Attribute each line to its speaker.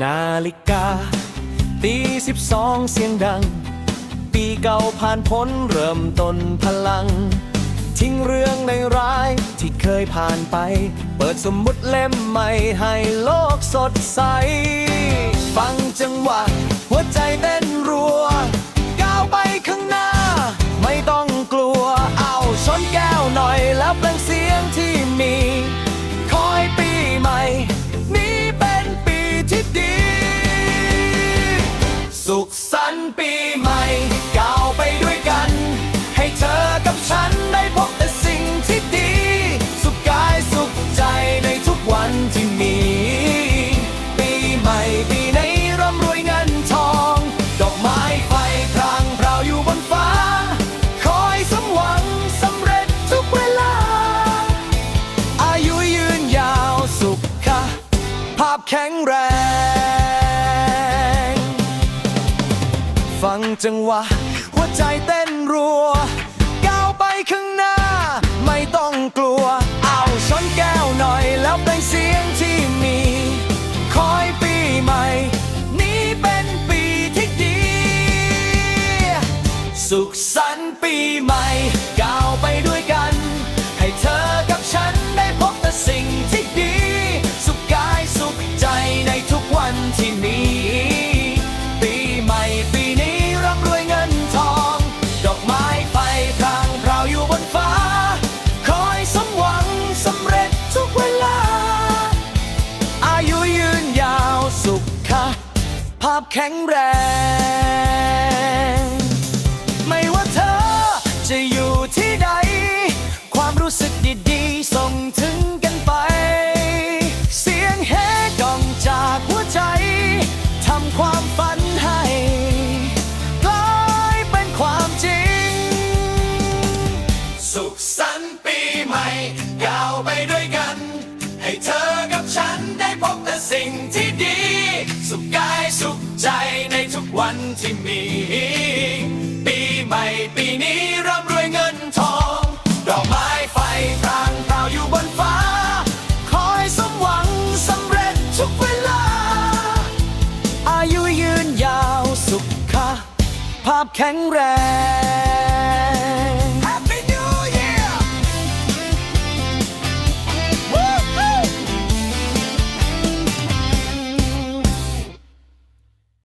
Speaker 1: นาฬิกา ตีสิบสองเสียงดัง ปีเก่าผ่านพ้นเริ่มต้นพลัง ทิ้งเรื่องในร้ายที่เคยผ่านไป เปิดสมมุติเล่มใหม่ให้โลกสดใส ฟังจังหวะ กับฉันได้พบแต่สิ่งที่ดี สุขกายสุขใจในทุกวันที่มี ปีใหม่ปีนี้ร่ำรวยเงินทอง ดอกไม้ไฟพรางพราวอยู่บนฟ้า คอยสมหวังสำเร็จทุกเวลา อายุยืนยาวสุขค่ะภาพแข็งแรง ฟังจังหวะหัวใจเต้น สุขสันต์ปีใหม่ก้าวไปด้วยกัน ให้เธอกับฉันได้พบแต่สิ่งที่ดี สุขกายสุขใจในทุกวันที่มีปีใหม่ปีนี้ร่ำรวยเงินทอง ดอกไม้ไฟพรางพราวอยู่บนฟ้า คอยสมหวังสำเร็จทุกเวลา อายุยืนยาวสุขะภาพแข็งแรง สุขสันต์ปีใหม่ก้าวไปด้วยกัน ให้เธอกับฉันได้พบแต่สิ่งที่ดี สุขกายสุขใจในทุกวันที่มี ปีใหม่ปีนี้ร่ำรวยเงินทอง ดอกไม้ไฟพรางพราวอยู่บนฟ้า คอยสมหวังสำเร็จทุกเวลา อายุยืนยาวสุขภาพแข็งแรง